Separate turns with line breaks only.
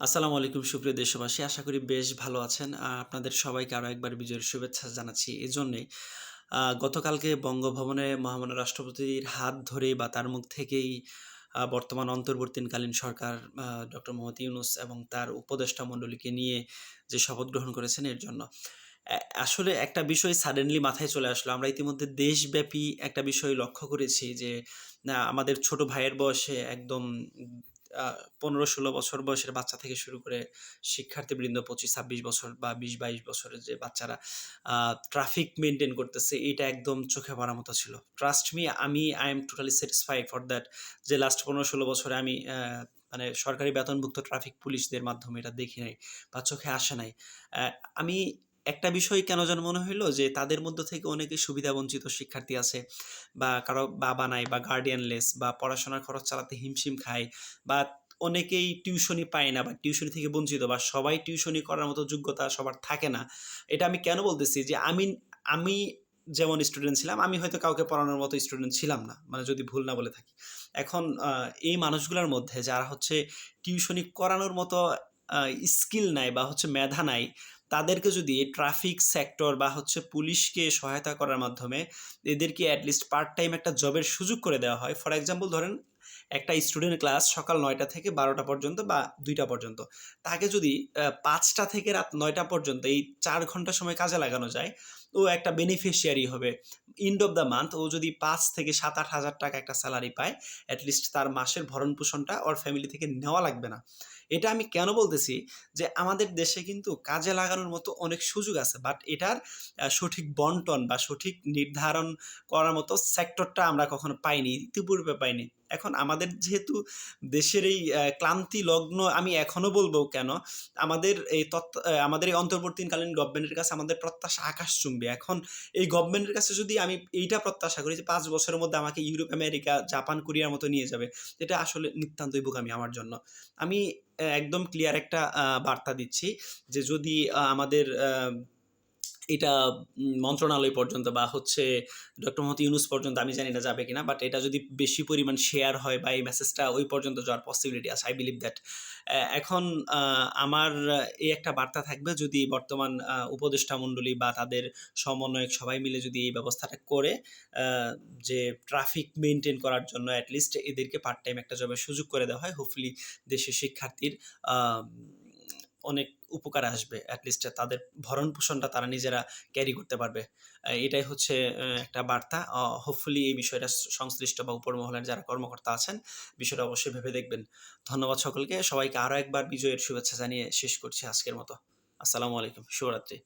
আসসালামু আলাইকুম সুপ্রিয় দেশবাসী। আশা করি বেশ ভালো আছেন। আপনাদের সবাইকে আরও একবার বিজয়ের শুভেচ্ছা জানাচ্ছি এই জন্যেই আহ, গতকালকে বঙ্গভবনে মহামান্য রাষ্ট্রপতির হাত ধরে বা তার মুখ থেকেই বর্তমান অন্তর্বর্তীকালীন সরকার ডক্টর মোহাম্মদ ইউনুস এবং তার উপদেষ্টা মণ্ডলীকে নিয়ে যে শপথ গ্রহণ করেছেন এর জন্য। আসলে একটা বিষয় সাডেনলি মাথায় চলে আসলো। আমরা ইতিমধ্যে দেশব্যাপী একটা বিষয় লক্ষ্য করেছি যে আমাদের ছোট ভাইয়ের বয়সে একদম পনেরো ষোলো বছর বয়সের বাচ্চা থেকে শুরু করে শিক্ষার্থীবৃন্দ পঁচিশ ছাব্বিশ বছর বা বিশ বাইশ বছরের যে বাচ্চারা ট্রাফিক মেনটেন করতেছে, এটা একদম চোখে পড়ার মতো ছিল। ট্রাস্ট মি আমি I am totally satisfied for that যে লাস্ট পনেরো ষোলো বছরে আমি মানে সরকারি বেতনভুক্ত ট্রাফিক পুলিশদের মাধ্যমে এটা দেখি নাই বা চোখে আসে নাই। আমি একটা বিষয় কেন যেন মনে হইল যে তাদের মধ্য থেকে অনেকে সুবিধা বঞ্চিত শিক্ষার্থী আছে বা কারও বাবা নাই বা গার্ডিয়ানলেস বা পড়াশোনার খরচ চালাতে হিমশিম খায় বা অনেকেই টিউশনি পায় না বা টিউশনি থেকে বঞ্চিত বা সবাই টিউশনি করার মতো যোগ্যতা সবার থাকে না। এটা আমি কেন বলতেছি যে আমি আমি যেমন স্টুডেন্ট ছিলাম, আমি হয়তো কাউকে পড়ানোর মতো স্টুডেন্ট ছিলাম না মানে যদি ভুল না বলে থাকি। এখন এই মানুষগুলোর মধ্যে যারা হচ্ছে টিউশনি করানোর মতো স্কিল নাই বা হচ্ছে মেধা নাই, তাদেরকে যদি ট্রাফিক সেক্টর বা হচ্ছে পুলিশকে সহায়তা করার মাধ্যমে এদেরকে অ্যাটলিস্ট পার্ট টাইম একটা জবের সুযোগ করে দেওয়া হয়। ফর এক্সাম্পল ধরেন একটা স্টুডেন্ট ক্লাস সকাল নয়টা থেকে বারোটা পর্যন্ত বা দুইটা পর্যন্ত, তাকে যদি পাঁচটা থেকে রাত নয়টা পর্যন্ত এই চার ঘণ্টা সময় কাজে লাগানো যায় ও একটা বেনিফিশিয়ারি হবে। এন্ড অফ দ্য মান্থ ও যদি পাঁচ থেকে সাত আট হাজার টাকা একটা স্যালারি পায় অ্যাটলিস্ট তার মাসের ভরণ পোষণটা ওর ফ্যামিলি থেকে নেওয়া লাগবে না। এটা আমি কেন বলতেছি যে, আমাদের দেশে কিন্তু কাজে লাগানোর মতো অনেক সুযোগ আছে বাট এটার সঠিক বন্টন বা সঠিক নির্ধারণ করার মতো সেক্টরটা আমরা কখনো পাইনি, ইতিপূর্বে পাইনি। এখন আমাদের যেহেতু দেশের এই ক্লান্তি লগ্ন আমি এখনও বলব কেন, আমাদের এই তত্ত্ব আমাদের এই অন্তর্বর্তীকালীন গভর্নমেন্টের কাছে আমাদের প্রত্যাশা আকাশচুম্বী এখন এই গভর্নমেন্টের কাছে যদি আমি এইটা প্রত্যাশা করি যে পাঁচ বছরের মধ্যে আমাকে ইউরোপ আমেরিকা জাপান কোরিয়ার মতো নিয়ে যাবে, এটা আসলে নিতান্তই বোকামি আমার জন্য। আমি একদম ক্লিয়ার একটা বার্তা দিচ্ছি যে যদি আমাদের এটা মন্ত্রণালয় পর্যন্ত বা হচ্ছে ডক্টর মোহাম্মদ ইউনুস পর্যন্ত আমি জানি না যাবে কিনা বাট এটা যদি বেশি পরিমাণ শেয়ার হয় বা এই মেসেজটা ওই পর্যন্ত যাওয়ার পসিবিলিটি আছে আই বিলিভ দ্যাট এখন আমার এই একটা বার্তা থাকবে যদি বর্তমান উপদেষ্টা মণ্ডলী বা তাদের সমন্বয়ক সবাই মিলে যদি এই ব্যবস্থাটা করে যে ট্রাফিক মেনটেন করার জন্য অ্যাটলিস্ট এদেরকে পার্ট টাইম একটা জবের সুযোগ করে দেওয়া হয় হোপফুলি দেশের শিক্ষার্থীর অনেক উপকার আসবে অ্যাটলিস্ট তাদের ভরণ পোষণটা তারা নিজেরা ক্যারি করতে পারবে। এটাই হচ্ছে একটা বার্তা। হোপফুলি এই বিষয়টা সংশ্লিষ্ট বা উপর মহলের যারা কর্মকর্তা আছেন, বিষয়টা অবশ্যই ভেবে দেখবেন। ধন্যবাদ সকলকে। সবাইকে আরও একবার বিজয়ের শুভেচ্ছা জানিয়ে শেষ করছি আজকের মতো। আসসালামু আলাইকুম। শুভরাত্রি।